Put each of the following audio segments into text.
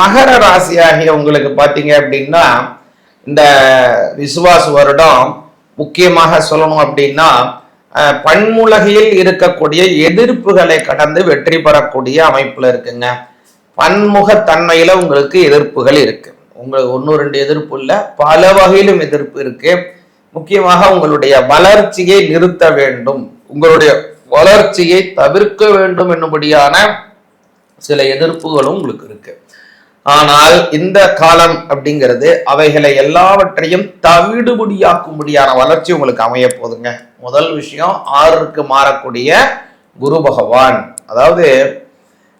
மகர ராசி ஆகிய உங்களுக்கு பார்த்தீங்க அப்படின்னா இந்த விசுவாச வருடம் முக்கியமாக சொல்லணும் அப்படின்னா பன்முலகையில் இருக்கக்கூடிய எதிர்ப்புகளை கடந்து வெற்றி பெறக்கூடிய அமைப்புல இருக்குங்க. பன்முகத்தன்மையில உங்களுக்கு எதிர்ப்புகள் இருக்கு. உங்களுக்கு ஒன்று ரெண்டு எதிர்ப்பு இல்லை. பல வகையிலும் எதிர்ப்பு இருக்கு. முக்கியமாக உங்களுடைய வளர்ச்சியை நிறுத்த வேண்டும். உங்களுடைய வளர்ச்சியை தவிர்க்க வேண்டும் என்னும்படியான சில எதிர்ப்புகளும் உங்களுக்கு இருக்கு. ஆனால் இந்த காலம் அப்படிங்கிறது அவைகளை எல்லாவற்றையும் தவிடுபடியாக்கும்படியான வளர்ச்சி உங்களுக்கு அமைய போதுங்க. முதல் விஷயம் ஆறுக்கு மாறக்கூடிய குரு பகவான். அதாவது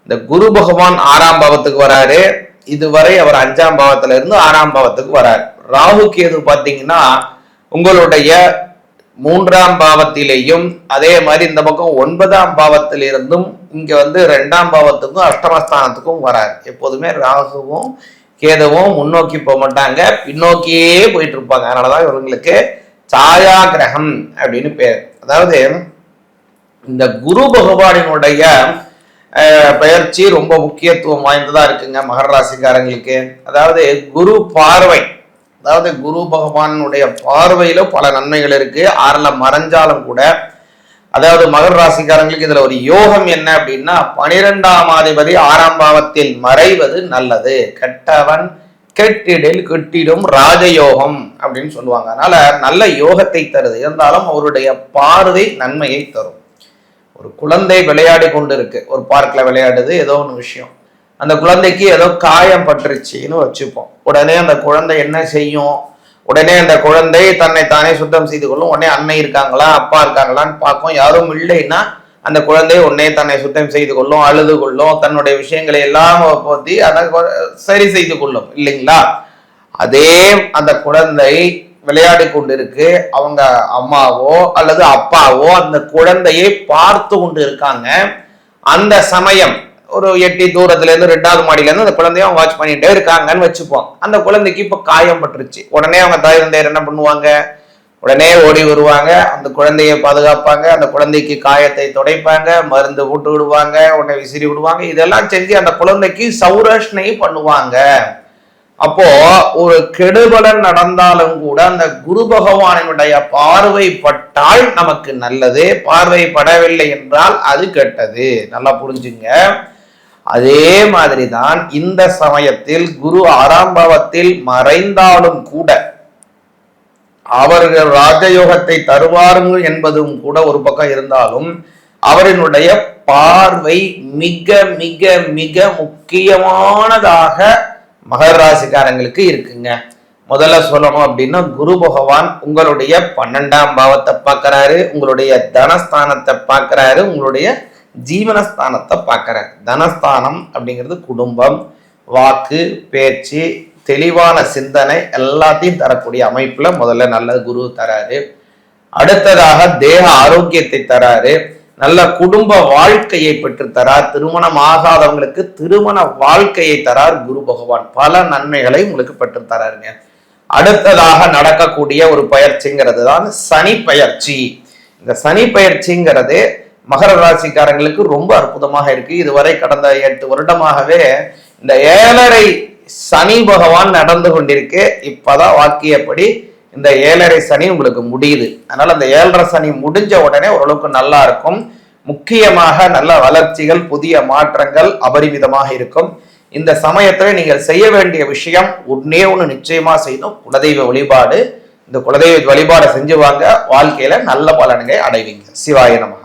இந்த குரு பகவான் ஆறாம் பாவத்துக்கு வராரு. இதுவரை அவர் அஞ்சாம் பாவத்துல இருந்து ஆறாம் பாவத்துக்கு வராரு. ராகு கேது பார்த்தீங்கன்னா உங்களுடைய மூன்றாம் பாவத்திலேயும் அதே மாதிரி இந்த பக்கம் ஒன்பதாம் பாவத்திலிருந்தும் இங்க வந்து ரெண்டாம் பாவத்துக்கும் அஷ்டமஸ்தானத்துக்கும் வராரு. எப்போதுமே ராகுவும் கேதுவும் முன்னோக்கி போக மாட்டாங்க. பின்னோக்கியே போயிட்டு இருப்பாங்க அதனாலதான் இவங்களுக்கு சாயா கிரகம் அப்படின்னு பேர். அதாவது இந்த குரு பகவானினுடைய பயிற்சி ரொம்ப முக்கியத்துவம் வாய்ந்ததா இருக்குங்க மகர ராசிக்காரங்களுக்கு. அதாவது குரு பார்வை. அதாவது குரு பகவானுடைய பார்வையில பல நன்மைகள் இருக்கு. ஆறுல மறைஞ்சாலும் கூட அதாவது மகர ராசிக்காரங்களுக்கு இதுல ஒரு யோகம் என்ன அப்படின்னா பனிரெண்டாம் அதிபதி ஆறாம் பாவத்தில் மறைவது நல்லது. கெட்டவன் கெட்டிடில் கெட்டிடும் ராஜயோகம் அப்படின்னு சொல்லுவாங்க. அதனால நல்ல யோகத்தை தருது. இருந்தாலும் அவருடைய பார்வை நன்மையை தரும். ஒரு குழந்தை விளையாடி கொண்டு இருக்கு ஒரு பார்க்ல விளையாடுது ஏதோ ஒன்று விஷயம். அந்த குழந்தைக்கு ஏதோ காயம் பட்டுருச்சுன்னு வச்சுப்போம். உடனே அந்த குழந்தை என்ன செய்யும்? உடனே அந்த குழந்தை தன்னை தானே சுத்தம் செய்து கொள்ளும். உடனே அன்னை இருக்காங்களா? அப்பா இருக்காங்களான்னு பார்க்கும். யாரும் இல்லைன்னா அந்த குழந்தை உடனே தன்னை சுத்தம் செய்து கொள்ளும் அழுது கொள்ளும். தன்னுடைய விஷயங்களை எல்லாம் போத்தி அதை சரி செய்து கொள்ளும். இல்லைங்களா? அதே அந்த குழந்தை விளையாடி கொண்டிருக்கு. அவங்க அம்மாவோ அல்லது அப்பாவோ அந்த குழந்தையை பார்த்து கொண்டு இருக்காங்க அந்த சமயம் ஒரு எட்டி தூரத்துல இருந்து ரெண்டாவது மாடியில இருந்து அந்த குழந்தைய அவங்க வாட்ச் பண்ணிட்டே இருக்காங்கன்னு வச்சுப்போம். அந்த குழந்தைக்கு இப்ப காயம் பட்டுருச்சு. உடனே அவங்க தாய் தந்தையர் என்ன பண்ணுவாங்க? உடனே ஓடி வருவாங்க. அந்த குழந்தைய பாதுகாப்பாங்க. அந்த குழந்தைக்கு காயத்தை துடைப்பாங்க. மருந்து போட்டு விடுவாங்க. உடனே விசிறி விடுவாங்க. இதெல்லாம் செஞ்சு அந்த குழந்தைக்கு சௌரஷ்ணை பண்ணுவாங்க. அப்போ ஒரு கெடுபலன் நடந்தாலும் கூட அந்த குரு பகவானினுடைய பார்வைப்பட்டால் நமக்கு நல்லது. பார்வைப்படவில்லை என்றால் அது கெட்டது. நல்லா புரிஞ்சுங்க. அதே மாதிரி தான் இந்த சமயத்தில் குரு ஆறாம் பாவத்தில் மறைந்தாலும் கூட அவர்கள் ராஜயோகத்தை தருவார்கள் என்பதும் கூட ஒரு பக்கம் இருந்தாலும் அவரினுடைய பார்வை மிக மிக மிக முக்கியமானதாக மகர ராசிக்காரங்களுக்கு இருக்குங்க. முதல்ல சொல்லணும் அப்படின்னா குரு பகவான் உங்களுடைய பன்னெண்டாம் பாவத்தை பார்க்கறாரு உங்களுடைய தனஸ்தானத்தை பார்க்கறாரு உங்களுடைய ஜீவனஸ்தானத்தை பார்க்குறேன். தனஸ்தானம் அப்படிங்கிறது குடும்பம் வாக்கு பேச்சு தெளிவான சிந்தனை எல்லாத்தையும் தரக்கூடிய அமைப்பில் முதல்ல நல்ல குரு தராரு. அடுத்ததாக தேக ஆரோக்கியத்தை தராரு. நல்ல குடும்ப வாழ்க்கையை பெற்று தரார். திருமணம் ஆகாதவங்களுக்கு திருமண வாழ்க்கையை தரார் குரு பகவான். பல நன்மைகளை உங்களுக்கு பெற்று தராருங்க. அடுத்ததாக நடக்கக்கூடிய ஒரு பயிற்சிங்கிறது தான் சனி பயிற்சி. இந்த சனி பயிற்சிங்கிறது மகர ராசிக்காரங்களுக்கு ரொம்ப அற்புதமாக இருக்கு. இதுவரை கடந்த எட்டு வருடமாகவே இந்த ஏழரை சனி பகவான் நடந்து கொண்டிருக்கு. இப்பதான் வாக்கியப்படி இந்த ஏழரை சனி உங்களுக்கு முடியுது. அதனால அந்த ஏழரை சனி முடிஞ்ச உடனே ஓரளவுக்கு நல்லா இருக்கும். முக்கியமாக நல்ல வளர்ச்சிகள் புதிய மாற்றங்கள் அபரிமிதமாக இருக்கும். இந்த சமயத்துல நீங்கள் செய்ய வேண்டிய விஷயம் உடனே ஒன்று நிச்சயமா செய்யணும். குலதெய்வ வழிபாடு. இந்த குலதெய்வ வழிபாடை செஞ்சு வாங்க வாழ்க்கையில நல்ல பலன்களை அடைவீங்க. சிவாய நமகா